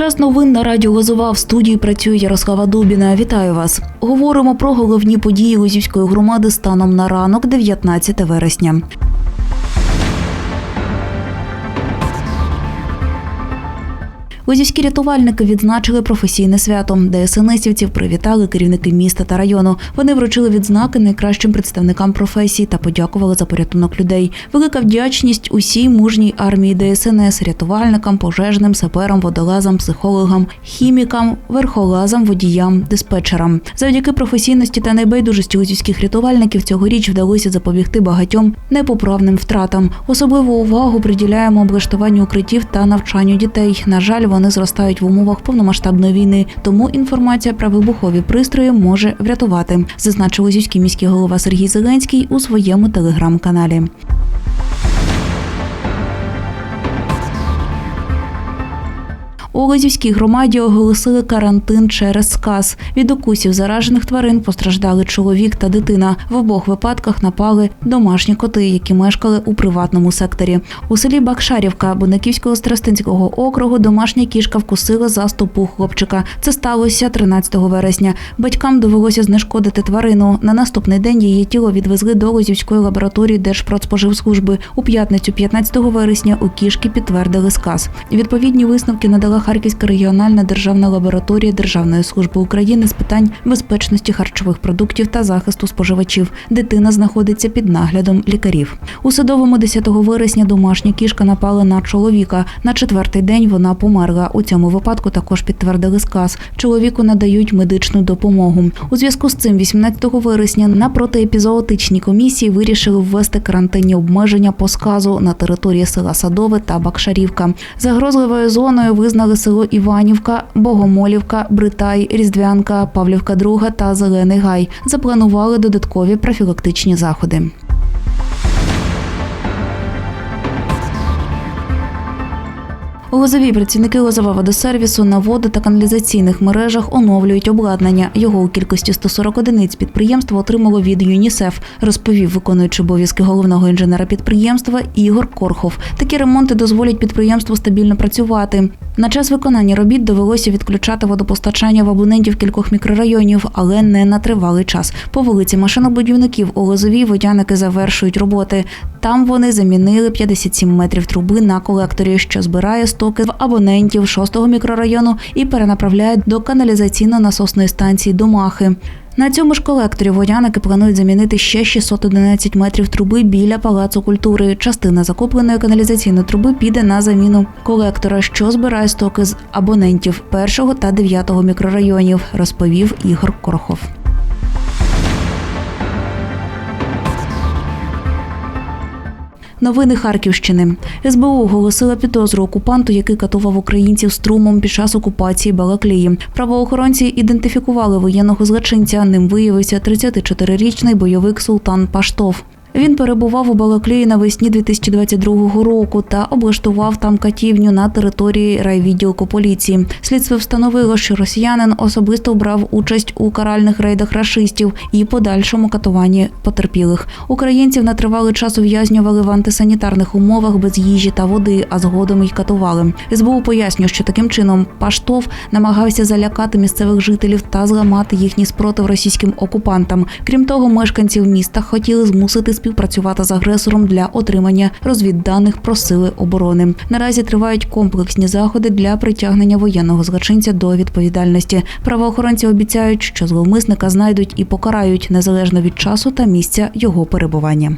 Час новин на радіо Лозова в студії працює Ярослава Дубіна. Вітаю вас. Говоримо про головні події Лозівської громади станом на ранок, 19 вересня. Лозівські рятувальники відзначили професійне свято. ДСНСівців привітали керівники міста та району. Вони вручили відзнаки найкращим представникам професії та подякували за порятунок людей. Велика вдячність усій мужній армії ДСНС, рятувальникам, пожежним, саперам, водолазам, психологам, хімікам, верхолазам, водіям, диспетчерам. Завдяки професійності та небайдужості лозівських рятувальників цьогоріч вдалося запобігти багатьом непоправним втратам. Особливу увагу приділяємо облаштуванню укриттів та навчанню дітей. На жаль, вони зростають в умовах повномасштабної війни, тому інформація про вибухові пристрої може врятувати, зазначив лозівський міський голова Сергій Зеленський у своєму телеграм-каналі. У Лозівській громаді оголосили карантин через сказ. Від укусів заражених тварин постраждали чоловік та дитина. В обох випадках напали домашні коти, які мешкали у приватному секторі. У селі Бакшарівка Буниківського Старостинського округу домашня кішка вкусила за стопу хлопчика. Це сталося 13 вересня. Батькам довелося знешкодити тварину. На наступний день її тіло відвезли до Лозівської лабораторії Держпродспоживслужби. У п'ятницю, 15 вересня, у кішки підтвердили сказ. Відповідні висновки надала Харківська регіональна державна лабораторія Державної служби України з питань безпечності харчових продуктів та захисту споживачів. Дитина знаходиться під наглядом лікарів. У садовому 10 вересня домашня кішка напала на чоловіка. На четвертий день вона померла. У цьому випадку також підтвердили сказ. Чоловіку надають медичну допомогу. У зв'язку з цим, 18 вересня, на протиепізоотичній комісії вирішили ввести карантинні обмеження по сказу на території села Садове та Бакшарівка. Загрозливою зоною визнали село Іванівка, Богомолівка, Бритай, Різдвянка, Павлівка Друга та Зелений Гай. Запланували додаткові профілактичні заходи. У Лозовій працівники Лозова водосервісу на воду та каналізаційних мережах оновлюють обладнання. Його у кількості 140 одиниць підприємство отримало від ЮНІСЕФ, розповів виконуючий обов'язки головного інженера підприємства Ігор Корхов. Такі ремонти дозволять підприємству стабільно працювати. На час виконання робіт довелося відключати водопостачання в абонентів кількох мікрорайонів, але не на тривалий час. По вулиці машинобудівників у Лозовій водяники завершують роботи. Там вони замінили 57 метрів труби на колекторі, що збирає стоки в абонентів 6-го мікрорайону і перенаправляє до каналізаційно-насосної станції Домахи. На цьому ж колекторі водяники планують замінити ще 611 метрів труби біля палацу культури. Частина закупленої каналізаційної труби піде на заміну колектора, що збирає стоки з абонентів першого та дев'ятого мікрорайонів, розповів Ігор Корхов. Новини Харківщини. СБУ оголосила підозру окупанту, який катував українців струмом під час окупації Балаклії. Правоохоронці ідентифікували воєнного злочинця. Ним виявився 34-річний бойовик Султан Паштов. Він перебував у Балаклії навесні 2022 року та облаштував там катівню на території райвідділку поліції. Слідство встановило, що росіянин особисто брав участь у каральних рейдах рашистів і подальшому катуванні потерпілих. Українців на тривалий час ув'язнювали в антисанітарних умовах без їжі та води, а згодом й катували. СБУ пояснює, що таким чином Паштов намагався залякати місцевих жителів та зламати їхній спротив російським окупантам. Крім того, мешканців міста хотіли змусити співпрацювати з агресором для отримання розвідданих про сили оборони. Наразі тривають комплексні заходи для притягнення воєнного злочинця до відповідальності. Правоохоронці обіцяють, що зловмисника знайдуть і покарають незалежно від часу та місця його перебування.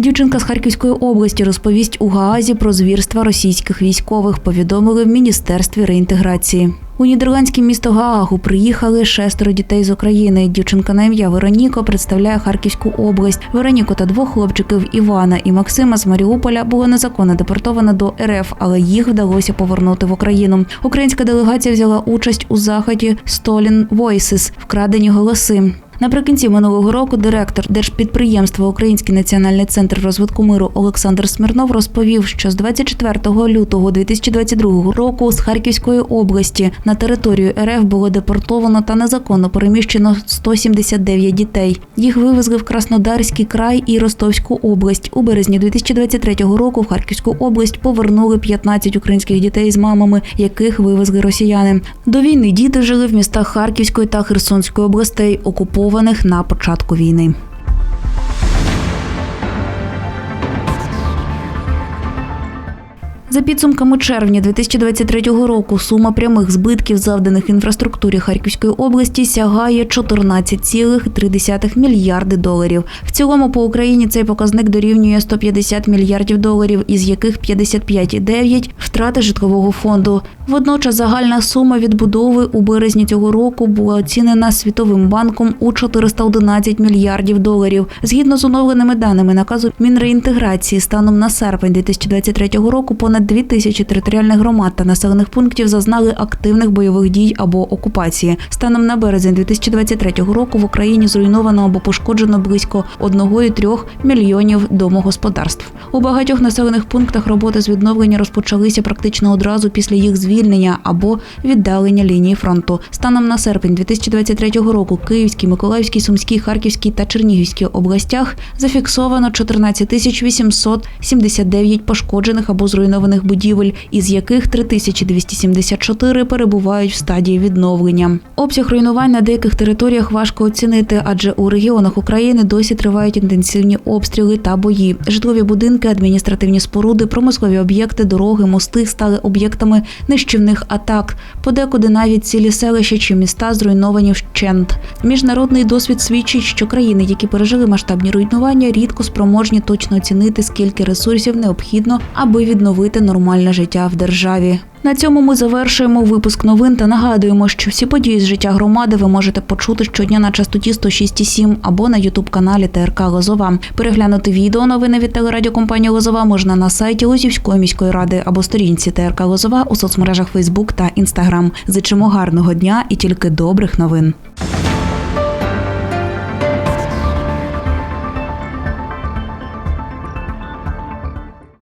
Дівчинка з Харківської області розповість у Гаазі про звірства російських військових. Повідомили в міністерстві реінтеграції. У нідерландське місто Гаагу приїхали шестеро дітей з України. Дівчинка на ім'я Вероніко представляє Харківську область. Вероніку та двох хлопчиків Івана і Максима з Маріуполя було незаконно депортовано до РФ, але їх вдалося повернути в Україну. Українська делегація взяла участь у заході Stolen Voices – вкрадені голоси. Наприкінці минулого року директор держпідприємства Український національний центр розвитку миру Олександр Смірнов розповів, що з 24 лютого 2022 року з Харківської області на територію РФ було депортовано та незаконно переміщено 179 дітей. Їх вивезли в Краснодарський край і Ростовську область. У березні 2023 року в Харківську область повернули 15 українських дітей з мамами, яких вивезли росіяни. До війни діти жили в містах Харківської та Херсонської областей, окупованих на початку війни. За підсумками червня 2023 року сума прямих збитків, завданих інфраструктурі Харківської області, сягає 14,3 мільярди доларів. В цілому по Україні цей показник дорівнює 150 мільярдів доларів, із яких 55,9 – втрати житлового фонду. Водночас загальна сума відбудови у березні цього року була оцінена Світовим банком у 411 мільярдів доларів. Згідно з оновленими даними наказу Мінреінтеграції станом на серпень 2023 року понад 2 тисячі територіальних громад та населених пунктів зазнали активних бойових дій або окупації. Станом на березень 2023 року в Україні зруйновано або пошкоджено близько 1,3 мільйонів домогосподарств. У багатьох населених пунктах роботи з відновлення розпочалися практично одразу після їх звільнення або віддалення лінії фронту. Станом на серпень 2023 року Київській, Миколаївській, Сумській, Харківській та Чернігівській областях зафіксовано 14 тисяч 879 пошкоджених або зруйнованих будівель, із яких 3274 перебувають в стадії відновлення. Обсяг руйнувань на деяких територіях важко оцінити, адже у регіонах України досі тривають інтенсивні обстріли та бої. Житлові будинки, адміністративні споруди, промислові об'єкти, дороги, мости стали об'єктами нищівних атак. Подекуди навіть цілі селища чи міста зруйновані вщент. Міжнародний досвід свідчить, що країни, які пережили масштабні руйнування, рідко спроможні точно оцінити, скільки ресурсів необхідно, аби відновити нормальне життя в державі. На цьому ми завершуємо випуск новин та нагадуємо, що всі події з життя громади ви можете почути щодня на частоті 106,7 або на ютуб-каналі ТРК Лозова. Переглянути відео новини від телерадіокомпанії Лозова можна на сайті Лозівської міської ради або сторінці ТРК Лозова у соцмережах Фейсбук та Інстаграм. Зичимо гарного дня і тільки добрих новин.